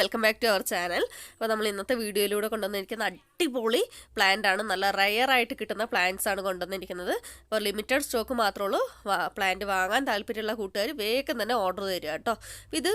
Welcome back to our channel അപ്പോൾ നമ്മൾ ഇന്നത്തെ വീഡിയോയിലൂടെ കൊണ്ടുവന്നിരിക്കുന്ന അടിപൊളി പ്ലാന്റ് ആണ്. നല്ല റയർ ആയിട്ട് കിട്ടുന്ന പ്ലാന്റ്സ് ആണ് കൊണ്ടുവന്നിരിക്കുന്നത്. അപ്പോൾ ലിമിറ്റഡ് സ്റ്റോക്ക് മാത്രമേ ഉള്ളൂ. പ്ലാന്റ് വാങ്ങാൻ താല്പര്യമുള്ള കൂട്ടുകാർ വേഗം തന്നെ ഓർഡർ തരിക കേട്ടോ. ഇത്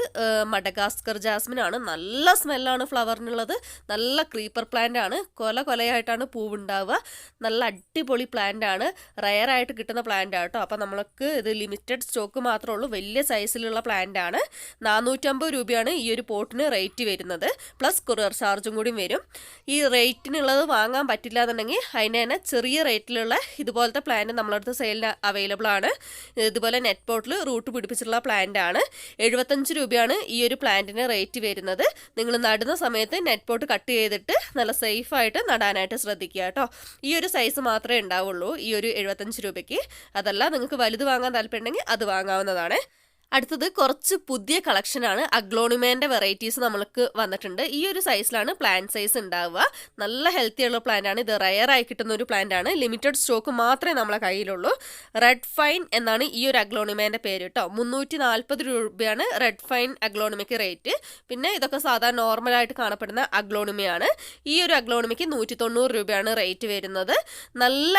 മഡഗാസ്കർ ജാസ്മിൻ ആണ്. നല്ല സ്മെല്ലാണ് ഫ്ലവറിനുള്ളത് നല്ല ക്രീപ്പർ പ്ലാന്റ് ആണ്. കൊല കൊലയായിട്ടാണ് പൂവുണ്ടാവുക. നല്ല അടിപൊളി പ്ലാന്റ് ആണ്. റയർ ആയിട്ട് കിട്ടുന്ന പ്ലാന്റ് ആട്ടോ അപ്പോൾ നമ്മൾക്ക് ഇത് ലിമിറ്റഡ് സ്റ്റോക്ക് മാത്രമേ ഉള്ളൂ. വലിയ സൈസിലുള്ള പ്ലാന്റ് ആണ്. നാനൂറ്റമ്പത് രൂപയാണ് ഈ ഒരു പോട്ടിന് റേറ്റ് വരുന്നത്. പ്ലസ് കൊറിയർ ചാർജും കൂടി വരും. ഈ റേറ്റിനുള്ളത് വാങ്ങാൻ പറ്റില്ല എന്നുണ്ടെങ്കിൽ അതിന് തന്നെ ചെറിയ റേറ്റിലുള്ള ഇതുപോലത്തെ പ്ലാന്റ് നമ്മളടുത്ത് സെയിലിന് അവൈലബിൾ ആണ്. ഇതുപോലെ നെറ്റ് പോട്ടിൽ റൂട്ട് പിടിപ്പിച്ചിട്ടുള്ള പ്ലാന്റ് ആണ്. എഴുപത്തഞ്ച് രൂപയാണ് ഈ ഒരു പ്ലാന്റിന് റേറ്റ് വരുന്നത്. നിങ്ങൾ നടുന്ന സമയത്ത് നെറ്റ് പോട്ട് കട്ട് ചെയ്തിട്ട് നല്ല സേഫായിട്ട് നടാനായിട്ട് ശ്രദ്ധിക്കുക കേട്ടോ. ഈ ഒരു സൈസ് മാത്രമേ ഉണ്ടാവുള്ളൂ ഈ ഒരു എഴുപത്തഞ്ച് രൂപയ്ക്ക്. അതല്ല നിങ്ങൾക്ക് വലുത് വാങ്ങാൻ താല്പര്യമുണ്ടെങ്കിൽ അത് വാങ്ങാവുന്നതാണ്. അടുത്തത് കുറച്ച് പുതിയ കളക്ഷനാണ് അഗ്ലോണിമേന്റെ വെറൈറ്റീസ് നമ്മൾക്ക് വന്നിട്ടുണ്ട്. ഈ ഒരു സൈസിലാണ് പ്ലാന്റ് സൈസ് ഉണ്ടാവുക. നല്ല ഹെൽത്തി ഉള്ള പ്ലാന്റ് ആണ്. ഇത് റയർ ആയി കിട്ടുന്ന ഒരു പ്ലാന്റ് ആണ്. ലിമിറ്റഡ് സ്റ്റോക്ക് മാത്രമേ നമ്മളെ കയ്യിലുള്ളൂ. റെഡ് ഫൈൻ എന്നാണ് ഈ ഒരു അഗ്ലോണിമേന്റെ പേര് കേട്ടോ. മുന്നൂറ്റി നാൽപ്പത് രൂപയാണ് റെഡ് ഫൈൻ അഗ്ലോണിമയ്ക്ക് റേറ്റ് പിന്നെ ഇതൊക്കെ സാധാരണ നോർമലായിട്ട് കാണപ്പെടുന്ന അഗ്ലോണിമയാണ്. ഈ ഒരു അഗ്ലോണിമയ്ക്ക് നൂറ്റി തൊണ്ണൂറ് രൂപയാണ് റേറ്റ് വരുന്നത്. നല്ല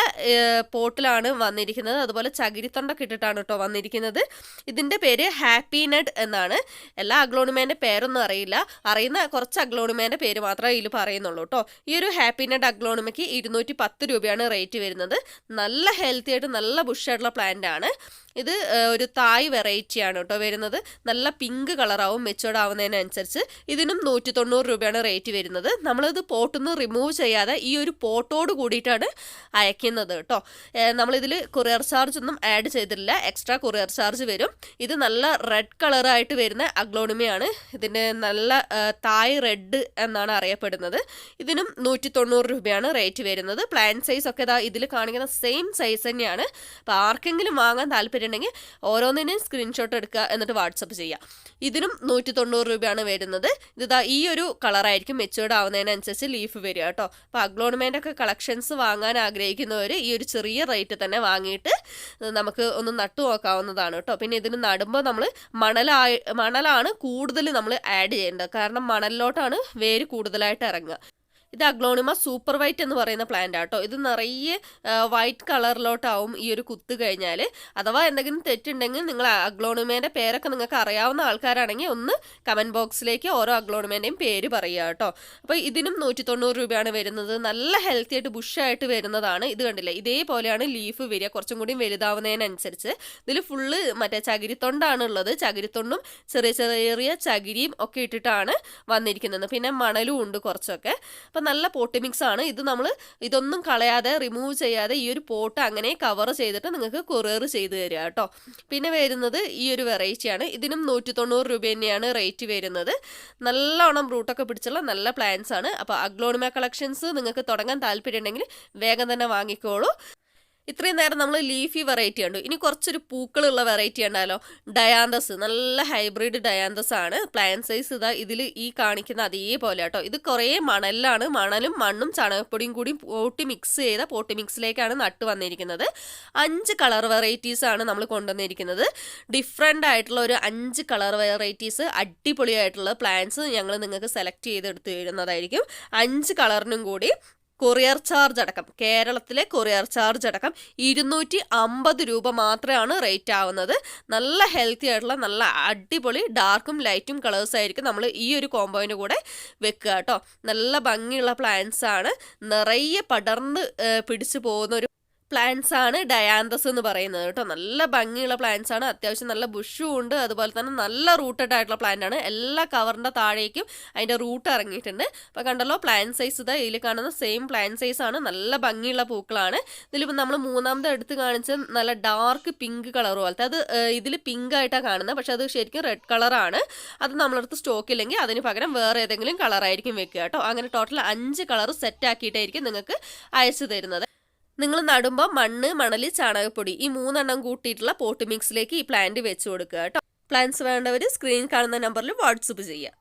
പോട്ടിലാണ് വന്നിരിക്കുന്നത്. അതുപോലെ ചകിരിത്തൊണ്ടൊക്കെ ഇട്ടിട്ടാണ് കേട്ടോ വന്നിരിക്കുന്നത്. ഇതിന്റെ പേര് ഹാപ്പി നട്ട് എന്നാണ്. എല്ലാ അഗ്ലോണിമേന്റെ പേരൊന്നും അറിയില്ല. അറിയുന്ന കുറച്ച് അഗ്ലോണിമേന്റെ പേര് മാത്രമേ ഇതിൽ പറയുന്നുള്ളൂ കേട്ടോ ഈ ഒരു ഹാപ്പി നട്ട് അഗ്ലോണിമയ്ക്ക് ഇരുന്നൂറ്റി പത്ത് രൂപയാണ് റേറ്റ് വരുന്നത്. നല്ല ഹെൽത്തി ആയിട്ട് നല്ല ബുഷായിട്ടുള്ള പ്ലാന്റ് ആണ്. ഇത് ഒരു തായ് വെറൈറ്റിയാണ് കേട്ടോ വരുന്നത്. നല്ല പിങ്ക് കളറാവും മെച്ചോർഡ് ആവുന്നതിനനുസരിച്ച്. ഇതിനും നൂറ്റി തൊണ്ണൂറ് രൂപയാണ് റേറ്റ് വരുന്നത്. നമ്മളിത് പോട്ടൊന്നും റിമൂവ് ചെയ്യാതെ ഈ ഒരു പോട്ടോട് കൂടിയിട്ടാണ് അയക്കുന്നത് കേട്ടോ നമ്മളിതിൽ കൊറിയർ ചാർജ് ഒന്നും ആഡ് ചെയ്തിട്ടില്ല. എക്സ്ട്രാ കൊറിയർ ചാർജ് വരും. ഇത് നല്ല റെഡ് കളറായിട്ട് വരുന്ന അഗ്ലോണിമയാണ്. ഇതിന് നല്ല തായ് റെഡ് എന്നാണ് അറിയപ്പെടുന്നത്. ഇതിനും നൂറ്റി തൊണ്ണൂറ് രൂപയാണ് റേറ്റ് വരുന്നത്. പ്ലാൻ സൈസ് ഒക്കെ ഇതാ ഇതിൽ കാണിക്കുന്ന സെയിം സൈസ് തന്നെയാണ്. അപ്പോൾ ആർക്കെങ്കിലും വാങ്ങാൻ താല്പര്യമുണ്ടെങ്കിൽ ഓരോന്നിനെയും സ്ക്രീൻഷോട്ട് എടുക്കുക എന്നിട്ട് വാട്സപ്പ് ചെയ്യുക ഇതിനും നൂറ്റി തൊണ്ണൂറ് രൂപയാണ് വരുന്നത്. ഇതാ ഈ ഒരു കളറായിരിക്കും മെച്ചുവേർഡ് ആവുന്നതിനനുസരിച്ച് ലീഫ് വരിക കേട്ടോ. അപ്പോൾ അഗ്ലോണിമേന്റെ ഒക്കെ കളക്ഷൻസ് വാങ്ങാൻ ആഗ്രഹിക്കുന്നവർ ഈ ഒരു ചെറിയ റേറ്റ് തന്നെ വാങ്ങിയിട്ട് നമുക്ക് ഒന്ന് നട്ടു നോക്കാവുന്നതാണ് കേട്ടോ. പിന്നെ ഇതിന് നടുമ്പോൾ നമ്മൾ മണലായി മണലാണ് കൂടുതൽ നമ്മൾ ആഡ് ചെയ്യേണ്ടത്. കാരണം മണലിലോട്ടാണ് വേര് കൂടുതലായിട്ട് ഇറങ്ങുക. ഇത് അഗ്ലോണിമ സൂപ്പർ വൈറ്റ് എന്ന് പറയുന്ന പ്ലാന്റ് ആട്ടോ ഇത് നിറയെ വൈറ്റ് കളറിലോട്ടാവും ഈ ഒരു കുത്ത് കഴിഞ്ഞാൽ അഥവാ എന്തെങ്കിലും തെറ്റുണ്ടെങ്കിൽ നിങ്ങൾ അഗ്ലോണിമേന്റെ പേരൊക്കെ നിങ്ങൾക്ക് അറിയാവുന്ന ആൾക്കാരാണെങ്കിൽ ഒന്ന് കമന്റ് ബോക്സിലേക്ക് ഓരോ അഗ്ലോണിമേന്റെയും പേര് പറയുക കേട്ടോ അപ്പോൾ ഇതിനും നൂറ്റി തൊണ്ണൂറ് രൂപയാണ് വരുന്നത്. നല്ല ഹെൽത്തി ആയിട്ട് ബുഷായിട്ട് വരുന്നതാണ്. ഇത് കണ്ടില്ലേ? ഇതേപോലെയാണ് ലീഫ് വരിക. കുറച്ചും കൂടി വലുതാവുന്നതിനനുസരിച്ച്. ഇതിൽ ഫുള്ള് മറ്റേ ചകിരിത്തൊണ്ടാണ് ഉള്ളത് ചകിരിത്തൊണ്ടും ചെറിയ ചെറിയ ചകിരിയും ഒക്കെ ഇട്ടിട്ടാണ് വന്നിരിക്കുന്നത്. പിന്നെ മണലും ഉണ്ട് കുറച്ചൊക്കെ. നല്ല പോട്ടി മിക്സ് ആണ്. ഇത് നമ്മൾ ഇതൊന്നും കളയാതെ റിമൂവ് ചെയ്യാതെ ഈ ഒരു പോട്ട് അങ്ങനെ കവർ ചെയ്തിട്ട് നിങ്ങൾക്ക് കൊറിയർ ചെയ്ത് തരിക കേട്ടോ. പിന്നെ വരുന്നത് ഈ ഒരു വെറൈറ്റിയാണ് ഇതിനും നൂറ്റി തൊണ്ണൂറ് രൂപ തന്നെയാണ് റേറ്റ് വരുന്നത്. നല്ലോണം റൂട്ടൊക്കെ പിടിച്ചുള്ള നല്ല പ്ലാൻസ് ആണ്. അപ്പോൾ അഗ്ലോണിമ കളക്ഷൻസ് നിങ്ങൾക്ക് തുടങ്ങാൻ താല്പര്യം ഉണ്ടെങ്കിൽ വേഗം തന്നെ വാങ്ങിക്കോളൂ. ഇത്രയും നേരം നമ്മൾ ലീഫി വെറൈറ്റി ഉണ്ട് ഇനി കുറച്ചൊരു പൂക്കളുള്ള വെറൈറ്റി ഉണ്ടല്ലോ ഡയാന്തസ് നല്ല ഹൈബ്രിഡ് ഡയാന്തസ് ആണ്. പ്ലാന്റ് സൈസ് ഇതാ ഇതിൽ ഈ കാണിക്കുന്ന അതേപോലെ കേട്ടോ ഇത് കുറേ മണലിലാണ്. മണലും മണ്ണും ചാണകപ്പൊടിയും കൂടി പോട്ടി മിക്സ് ചെയ്ത പോട്ടി മിക്സിലേക്കാണ് നട്ട് വന്നിരിക്കുന്നത്. അഞ്ച് കളർ വെറൈറ്റീസ് ആണ് നമ്മൾ കൊണ്ടുവന്നിരിക്കുന്നത്. ഡിഫറെന്റ് ആയിട്ടുള്ള ഒരു അഞ്ച് കളർ വെറൈറ്റീസ് അടിപൊളിയായിട്ടുള്ള പ്ലാന്റ്സ് ഞങ്ങൾ നിങ്ങൾക്ക് സെലക്ട് ചെയ്തെടുത്ത് തരുന്നതായിരിക്കും. അഞ്ച് കളറിനും കൂടി കൊറിയർ ചാർജ് അടക്കം. കേരളത്തിലെ കൊറിയർ ചാർജ് അടക്കം ഇരുന്നൂറ്റി അമ്പത് രൂപ മാത്രമാണ് റേറ്റ് ആവുന്നത്. നല്ല ഹെൽത്തി ആയിട്ടുള്ള നല്ല അടിപൊളി ഡാർക്കും ലൈറ്റും കളേഴ്സ് ആയിരിക്കും നമ്മൾ ഈ ഒരു കോമ്പോയിന്റെ കൂടെ വെക്കുക കേട്ടോ. നല്ല ഭംഗിയുള്ള പ്ലാന്റ്സ് ആണ്. നിറയെ പടർന്ന് പിടിച്ചു പോകുന്ന ഒരു പ്ലാന്റ്സ് ആണ് ഡയാന്തസ് എന്ന് പറയുന്നത് കേട്ടോ. നല്ല ഭംഗിയുള്ള പ്ലാന്റ്സ് ആണ്. അത്യാവശ്യം നല്ല ബുഷും ഉണ്ട്. അതുപോലെ തന്നെ നല്ല റൂട്ടഡ് ആയിട്ടുള്ള പ്ലാന്റ് ആണ്. എല്ലാ കവറിന്റെ താഴേക്കും അതിന്റെ റൂട്ട് ഇറങ്ങിയിട്ടുണ്ട്. അപ്പോൾ കണ്ടല്ലോ പ്ലാന്റ് സൈസ് ഇത് ഇതിൽ കാണുന്ന സെയിം പ്ലാന്റ് സൈസ് ആണ്. നല്ല ഭംഗിയുള്ള പൂക്കളാണ്. ഇതിലിപ്പോൾ നമ്മൾ മൂന്നാമത് എടുത്ത് കാണിച്ച നല്ല ഡാർക്ക് പിങ്ക് കളർ പോലത്തെ അത് ഇതിൽ പിങ്ക് ആയിട്ടാണ് കാണുന്നത്. പക്ഷെ അത് ശരിക്കും റെഡ് കളറാണ് അത് നമ്മളടുത്ത് സ്റ്റോക്ക് ഇല്ലെങ്കിൽ അതിന് പകരം വേറെ ഏതെങ്കിലും കളറായിരിക്കും വെക്കുക കേട്ടോ. അങ്ങനെ ടോട്ടൽ അഞ്ച് കളർ സെറ്റ് ആക്കിയിട്ടായിരിക്കും നിങ്ങൾക്ക് അയച്ചു തരുന്നത്. നിങ്ങൾ നടുമ്പോൾ മണ്ണ് മണൽ ചാണകപ്പൊടി ഈ മൂന്നെണ്ണം കൂട്ടിയിട്ടുള്ള പോട്ട് മിക്സിലേക്ക് ഈ പ്ലാന്റ് വെച്ച് കൊടുക്കുക കേട്ടോ. പ്ലാന്റ്സ് വേണ്ടവർ സ്ക്രീനിൽ കാണുന്ന നമ്പറിൽ വാട്സപ്പ് ചെയ്യുക